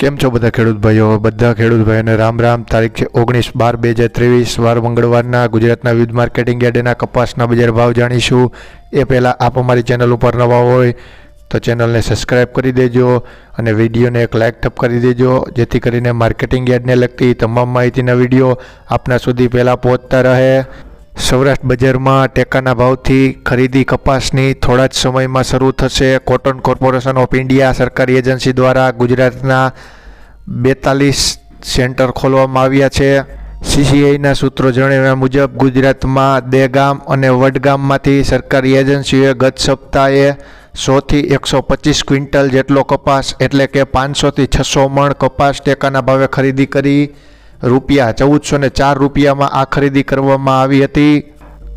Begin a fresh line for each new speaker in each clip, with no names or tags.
કેમ છો બધા ખેડૂત ભાઈઓ? બધા ખેડૂત ભાઈઓને રામ રામ. તારીખ છે ઓગણીસ બાર બે હજાર ત્રેવીસ. વાર મંગળવારના ગુજરાતના વિવિધ માર્કેટિંગ યાર્ડના કપાસના બજાર ભાવ જાણીશું. એ પહેલાં આપ અમારી ચેનલ ઉપર નવા હોય તો ચેનલને સબસ્ક્રાઈબ કરી દેજો અને વિડીયોને એક લાઇક ટપ કરી દેજો, જેથી કરીને માર્કેટિંગ યાર્ડને લગતી તમામ માહિતીના વીડિયો આપના સુધી પહેલાં પહોંચતા રહે. સૌરાષ્ટ્ર બજારમાં ટેકાના ભાવથી ખરીદી કપાસની થોડા જ સમયમાં શરૂ થશે કોટન કોર્પોરેશન ઓફ ઇન્ડિયા. સરકારી એજન્સી દ્વારા ગુજરાતના બેતાલીસ સેન્ટર ખોલવામાં આવ્યા છે. સીસીઆઈના સૂત્રો જણાવ્યા મુજબ, ગુજરાતમાં દેગામ અને વડગામમાંથી સરકારી એજન્સીઓએ ગત સપ્તાહે સોથી એકસો પચીસ ક્વિન્ટલ જેટલો કપાસ એટલે કે પાંચસોથી છસો મણ કપાસ ટેકાના ભાવે ખરીદી કરી રૂપિયા, ચૌદસો ને ચાર રૂપિયામાં આ ખરીદી કરવામાં આવી હતી.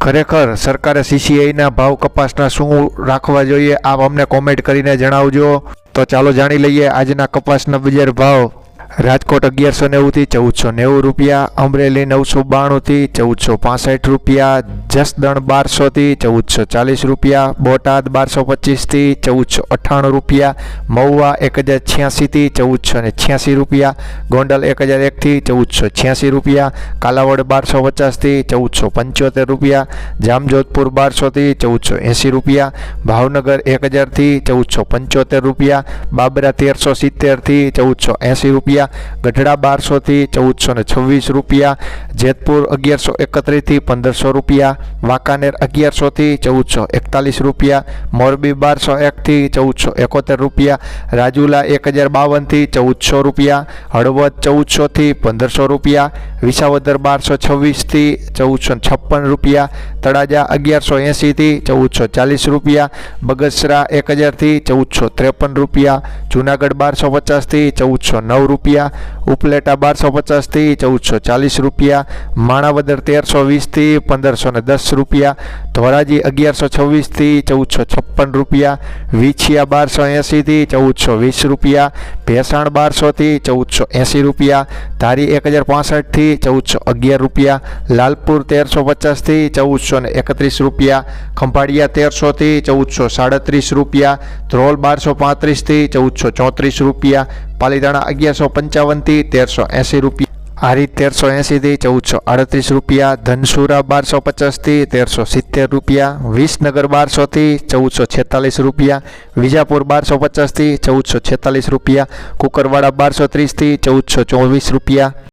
ખરેખર સરકારે સીસીઆઈના ભાવ કપાસના શું રાખવા જોઈએ. આપ અમને કોમેન્ટ કરીને જણાવજો. તો ચાલો જાણી લઈએ આજના કપાસના બજાર ભાવ. રાજકોટ અગિયારસો નેવુંથી ચૌદસો નેવું રૂપિયા, અમરેલી નવસો બાણુંથી ચૌદસો પાસઠ રૂપિયા, જસદણ બારસોથી ચૌદસો ચાલીસ રૂપિયા, બોટાદ બારસો પચીસથી ચૌદસો અઠ્ઠાણું રૂપિયા, મહુવા એક હજાર છ્યાસીથી ચૌદસો ને છ્યાસી રૂપિયા, ગોંડલ એક હજાર એકથી ચૌદસો છ્યાસી રૂપિયા, કાલાવડ બારસો પચાસથી ચૌદસો પંચોતેર રૂપિયા, જામજોધપુર બારસોથી ચૌદસો એંસી રૂપિયા, ભાવનગર એક હજારથી ચૌદસો પંચોતેર રૂપિયા, બાબરા તેરસો સિત્તેરથી ચૌદસો એંસી રૂપિયા ગઢડા બારસોથી ચૌદસો ને છવ્વીસ રૂપિયા, જેતપુર અગિયારસો એકત્રીસથી પંદરસો રૂપિયા, વાંકાનેર અગિયારસોથી ચૌદસો એકતાલીસ રૂપિયા, મોરબી બારસો એકથી ચૌદસો એકોતેર રૂપિયા, રાજુલા એક હજાર બાવનથી ચૌદસો રૂપિયા, હળવદ ચૌદસોથી પંદરસો રૂપિયા, વિસાવદર બારસો છવ્વીસથી ચૌદસો છપ્પન રૂપિયા, તળાજા અગિયારસો એંસીથી ચૌદસો ચાલીસ રૂપિયા, બગસરા એક હજારથી ચૌદસો ત્રેપન રૂપિયા, જુનાગઢ બારસો પચાસથી ચૌદસો નવ રૂપિયા ઉપલેટા બારસો પચાસથી ચૌદસો ચાલીસ રૂપિયા, માણાવદર તેરસો વીસથી પંદરસો ને દસ રૂપિયા, ધોરાજી અગિયારસો છવ્વીસથી ચૌદસો છપ્પન રૂપિયા, વિછિયા બારસો એંસીથી ચૌદસો વીસ રૂપિયા, ભેસાણ બારસોથી ચૌદસો એંસી રૂપિયા, ધારી એક હજાર પાસઠથી ચૌદસો અગિયાર રૂપિયા, લાલપુર તેરસો પચાસથી ચૌદસો ને એકત્રીસ રૂપિયા, ખંભાળિયા તેરસોથી ચૌદસો સાડત્રીસ રૂપિયા, ધ્રોલ બારસો પાંત્રીસથી ચૌદસો ચોત્રીસ રૂપિયા પાલીતાણા અગિયારસો પંચાવનથી તેરસો એંસી રૂપિયા હારી તેરસો એંસીથી ચૌદસો આડત્રીસ રૂપિયા, ધનસુરા બારસો પચાસથી તેરસો સિત્તેર રૂપિયા, વિસનગર બારસોથી ચૌદસો છેતાલીસ રૂપિયા, વિજાપુર બારસો પચાસથી ચૌદસો છેતાલીસ રૂપિયા, કુકરવાડા બારસો ત્રીસથી ચૌદસો ચોવીસ રૂપિયા.